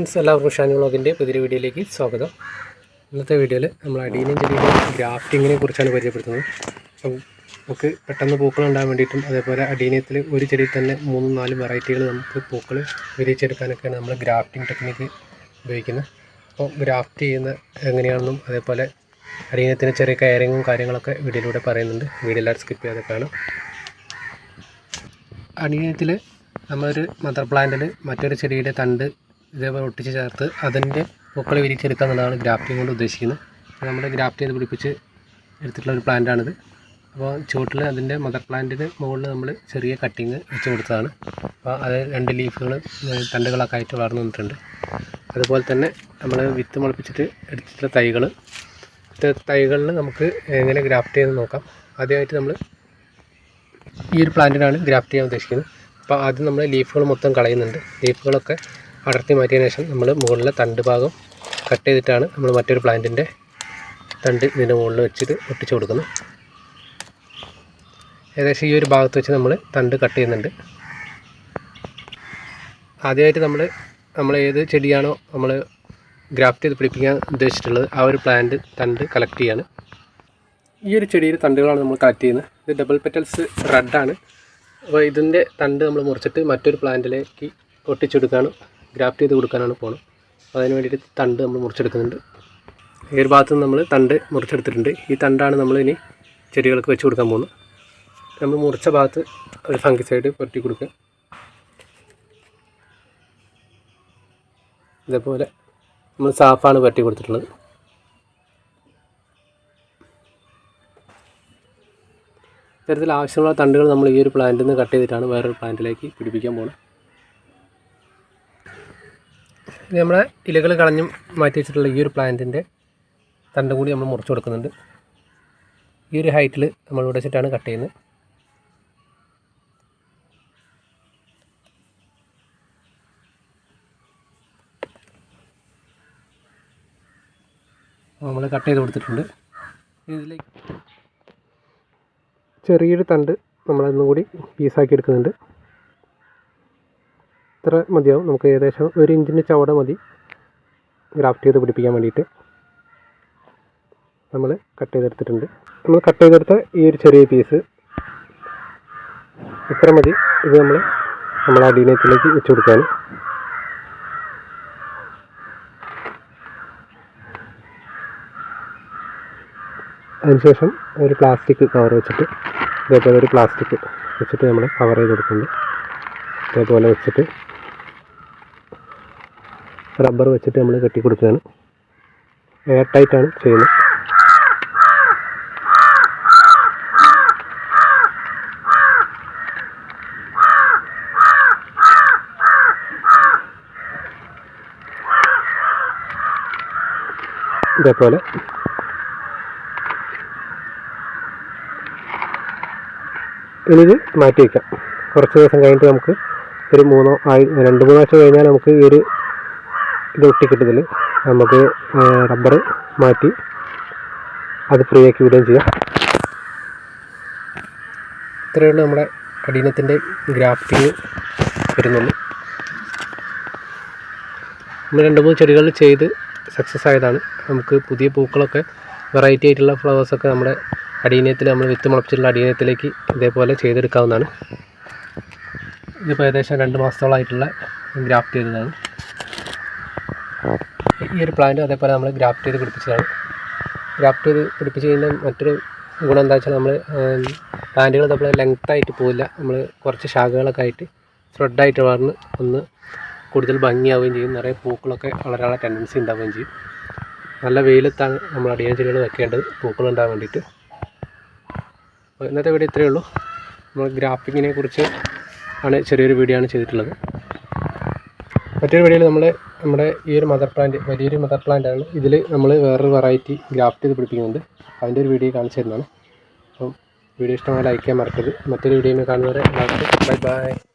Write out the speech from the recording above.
Friends എല്ലാവർക്കും ഷാനി വ്ളോഗിന്റെ പുതിയൊരു വീഡിയോയിലേക്ക് സ്വാഗതം. ഇന്നത്തെ വീഡിയോയിൽ നമ്മൾ അടിയിലും ചെടിയുടെ ഗ്രാഫ്റ്റിങ്ങിനെ കുറിച്ചാണ് പരിചയപ്പെടുത്തുന്നത്. അപ്പം നമുക്ക് പെട്ടെന്ന് പൂക്കൾ ഉണ്ടാകാൻ വേണ്ടിയിട്ടും അതേപോലെ അടീനത്തിൽ ഒരു ചെടിയിൽ തന്നെ മൂന്നും നാല് വെറൈറ്റികൾ നമുക്ക് പൂക്കൾ വിരിയിച്ചെടുക്കാനൊക്കെയാണ് നമ്മൾ ഗ്രാഫ്റ്റിംഗ് ടെക്നിക്ക് ഉപയോഗിക്കുന്നത്. അപ്പോൾ ഗ്രാഫ്റ്റ് ചെയ്യുന്ന എങ്ങനെയാണെന്നും അതേപോലെ അടീനത്തിന് ചെറിയ കയറിങ്ങും കാര്യങ്ങളൊക്കെ വീഡിയോയിലൂടെ പറയുന്നുണ്ട്. വീഡിയോ എല്ലാവരും സ്കിപ്പ് ചെയ്യാതെ കാണും. അടിയനത്തിൽ നമ്മളൊരു മദർ പ്ലാന്റിൽ മറ്റൊരു ചെടിയുടെ തണ്ട് ഇതേപോലെ ഒട്ടിച്ച് ചേർത്ത് അതിന്റെ പൂക്കൾ വിരിച്ചെടുക്കുക എന്നുള്ളതാണ് ഗ്രാഫ്റ്റിംഗ് കൊണ്ട് ഉദ്ദേശിക്കുന്നത്. നമ്മൾ ഗ്രാഫ്റ്റ് ചെയ്ത് പിടിപ്പിച്ച് എടുത്തിട്ടുള്ള ഒരു പ്ലാന്റാണിത് അപ്പോൾ ചുവട്ടിൽ അതിന്റെ മദർ പ്ലാന്റിന് മുകളിൽ നമ്മൾ ചെറിയ കട്ടിങ് വെച്ച് കൊടുത്തതാണ്. അപ്പോൾ അത് രണ്ട് ലീഫുകൾ തണ്ടുകളൊക്കെ ആയിട്ട് വളർന്നു വന്നിട്ടുണ്ട്. അതുപോലെ തന്നെ നമ്മൾ വിത്ത് മുളപ്പിച്ചിട്ട് എടുത്തിട്ടുള്ള തൈകൾ. തൈകളിൽ നമുക്ക് എങ്ങനെ ഗ്രാഫ്റ്റ് ചെയ്ത് നോക്കാം. ആദ്യമായിട്ട് നമ്മൾ ഈ ഒരു പ്ലാന്റിനാണ് ഗ്രാഫ്റ്റ് ചെയ്യാൻ ഉദ്ദേശിക്കുന്നത്. അപ്പോൾ ആദ്യം നമ്മൾ ലീഫുകൾ മൊത്തം കളയുന്നുണ്ട്. ലീഫുകളൊക്കെ അടർത്തി മാറ്റിയതിന് ശേഷം നമ്മൾ മുകളിലെ തണ്ട് ഭാഗം കട്ട് ചെയ്തിട്ടാണ് നമ്മൾ മറ്റൊരു പ്ലാന്റിന്റെ തണ്ട് ഇതിന്റെ മുകളിൽ വെച്ചിട്ട് ഒട്ടിച്ചു കൊടുക്കുന്നത്. ഏകദേശം ഈ ഒരു ഭാഗത്ത് വെച്ച് നമ്മൾ തണ്ട് കട്ട് ചെയ്യുന്നുണ്ട്. ആദ്യമായിട്ട് നമ്മൾ നമ്മൾ ഏത് ചെടിയാണോ നമ്മൾ ഗ്രാഫ്റ്റ് ചെയ്ത് പിടിപ്പിക്കാൻ ഉദ്ദേശിച്ചിട്ടുള്ളത് ആ ഒരു പ്ലാന്റ് തണ്ട് കളക്ട് ചെയ്യാണ്. ഈ ഒരു ചെടിയിൽ തണ്ടുകളാണ് നമ്മൾ കളക്ട് ചെയ്യുന്നത്. ഇത് ഡബിൾ പെറ്റൽസ് റെഡാണ് അപ്പോൾ ഇതിന്റെ തണ്ട് നമ്മൾ മുറിച്ചിട്ട് മറ്റൊരു പ്ലാന്റിലേക്ക് ഒട്ടിച്ചെടുക്കാനും ഗ്രാഫ്റ്റ് ചെയ്ത് കൊടുക്കാനാണ് അപ്പോൾ അതിന് വേണ്ടിയിട്ട് തണ്ട് നമ്മൾ മുറിച്ചെടുക്കുന്നുണ്ട്. ഈ ഭാഗത്ത് നമ്മൾ തണ്ട് മുറിച്ചെടുത്തിട്ടുണ്ട്. ഈ തണ്ടാണ് നമ്മൾ ഇനി ചെടികൾക്ക് വെച്ച് കൊടുക്കാൻ പോകുന്നത്. നമ്മൾ മുറിച്ച ഭാഗത്ത് ഒരു ഫംഗിസൈഡ് പുരട്ടി കൊടുക്കുക. ഇതേപോലെ നമ്മൾ സാഫാണ് പുരട്ടി കൊടുത്തിട്ടുള്ളത്. ഇത്തരത്തിൽ ആവശ്യമുള്ള തണ്ടുകൾ നമ്മൾ ഈ ഒരു പ്ലാന്റിൽ നിന്ന് കട്ട് ചെയ്തിട്ടാണ് വേറൊരു പ്ലാന്റിലേക്ക് പിടിപ്പിക്കാൻ പോകുന്നത് ഇത് നമ്മളെ ഇലകൾ കളഞ്ഞും മാറ്റി വെച്ചിട്ടുള്ള ഈ ഒരു പ്ലാന്റിന്റെ തണ്ടും കൂടി നമ്മൾ മുറിച്ചു കൊടുക്കുന്നുണ്ട്. ഈ ഒരു ഹൈറ്റിൽ നമ്മൾ ഇവിടെ വെച്ചിട്ടാണ് കട്ട് ചെയ്യുന്നത്. നമ്മൾ കട്ട് ചെയ്ത് കൊടുത്തിട്ടുണ്ട്. ഇതിലേക്ക് ചെറിയൊരു തണ്ട് നമ്മളൊന്നും കൂടി പീസാക്കി എടുക്കുന്നുണ്ട്. ഇത്ര മതിയാവും. നമുക്ക് ഏകദേശം ഒരു ഇഞ്ചിന്റെ ചവട മതി. ഗ്രാഫ്റ്റ് ചെയ്ത് പിടിപ്പിക്കാൻ വേണ്ടിയിട്ട്. നമ്മൾ കട്ട് ചെയ്തെടുത്തിട്ടുണ്ട്. നമ്മൾ കട്ട് ചെയ്തെടുത്ത ഈ ഒരു ചെറിയ പീസ് ഇത്ര മതി. ഇത് നമ്മൾ നമ്മൾ അടീനത്തിലേക്ക് വെച്ച് കൊടുക്കാൻ അതിനുശേഷം ഒരു പ്ലാസ്റ്റിക് കവർ വെച്ചിട്ട് ഇതേപോലെ ഒരു പ്ലാസ്റ്റിക് വെച്ചിട്ട് നമ്മൾ കവർ ചെയ്ത് കൊടുക്കുന്നുണ്ട്. ഇതേപോലെ വെച്ചിട്ട് റബ്ബർ വെച്ചിട്ട് നമ്മൾ കെട്ടി കൊടുക്കുകയാണ്. എയർ ടൈറ്റാണ് ചെയ്യുന്നത്. ഇതേപോലെ. ഇനിയിത് മാറ്റി വയ്ക്കാം കുറച്ച് ദിവസം കഴിഞ്ഞിട്ട് നമുക്ക് ഒരു മൂന്നോ ആഴ്ച രണ്ട് മൂന്നാഴ്ച കഴിഞ്ഞാൽ നമുക്ക് ഈ ഒരു ഇത് ഒട്ടിക്കിട്ടതിൽ നമുക്ക് റബ്ബർ മാറ്റി അത് ഫ്രീ ആക്കി വിടുകയും ചെയ്യാം. ഇത്രയേ ഉള്ളൂ നമ്മുടെ കഠിനത്തിന്റെ ഗ്രാഫ്റ്റിങ് വരുന്നുള്ളൂ. നമ്മൾ രണ്ട് മൂന്ന് ചെടികൾ ചെയ്ത് സക്സസ് ആയതാണ്. നമുക്ക് പുതിയ പൂക്കളൊക്കെ വെറൈറ്റി ആയിട്ടുള്ള ഫ്ലവേഴ്സൊക്കെ നമ്മുടെ അടിയനത്തിൽ നമ്മൾ വിത്ത് മുളപ്പിച്ചിട്ടുള്ള അടിയനത്തിലേക്ക് ഇതേപോലെ ചെയ്തെടുക്കാവുന്നതാണ്. ഇതിപ്പോൾ ഏകദേശം രണ്ട് മാസത്തോളമായിട്ടുള്ള ഗ്രാഫ്റ്റ് ചെയ്തതാണ്. ഈ ഒരു പ്ലാന്റ് അതേപോലെ നമ്മൾ ഗ്രാഫ്റ്റ് ചെയ്ത് പിടിപ്പിച്ചതാണ്. ഗ്രാഫ്റ്റ് ചെയ്ത് പിടിപ്പിച്ച് കഴിഞ്ഞാൽ മറ്റൊരു ഗുണം എന്താ വെച്ചാൽ നമ്മൾ പ്ലാന്റുകൾ നമ്മൾ ലെങ്ത് ആയിട്ട് പോവില്ല. നമ്മൾ കുറച്ച് ശാഖകളൊക്കെ ആയിട്ട് സ്പ്രെഡായിട്ട് വളർന്ന് ഒന്ന് കൂടുതൽ ഭംഗിയാവുകയും ചെയ്യും. നിറയെ പൂക്കളൊക്കെ വളരാനുള്ള ടെൻഡൻസി ഉണ്ടാവുകയും ചെയ്യും. നല്ല വെയിലത്താണ് നമ്മൾ അടിയാൻ ചെടികൾ വെക്കേണ്ടത്. പൂക്കൾ ഉണ്ടാകാൻ വേണ്ടിയിട്ട്. അപ്പോൾ ഇന്നത്തെ വീഡിയോ ഇത്രയേ ഉള്ളൂ. നമ്മൾ ഗ്രാഫിക്കിനെ കുറിച്ച് ആണ് ചെറിയൊരു വീഡിയോ ആണ് ചെയ്തിട്ടുള്ളത്. മറ്റൊരു വീഡിയോയിൽ നമ്മൾ നമ്മുടെ ഈ ഒരു മദർ പ്ലാന്റ് വലിയൊരു മദർ പ്ലാന്റ് ആണ്. ഇതിൽ നമ്മൾ വേറൊരു വെറൈറ്റി ഗ്രാഫ്റ്റ് ചെയ്ത് പിടിപ്പിക്കുന്നുണ്ട്. അതിന്റെ ഒരു വീഡിയോ കാണിച്ചു തരുന്നതാണ്. അപ്പം വീഡിയോ ഇഷ്ടമായ ലൈക്ക് ചെയ്യാൻ മറക്കരുത്. മറ്റൊരു വീഡിയോയിൽ കാണുന്നവരെ ബൈ ബൈ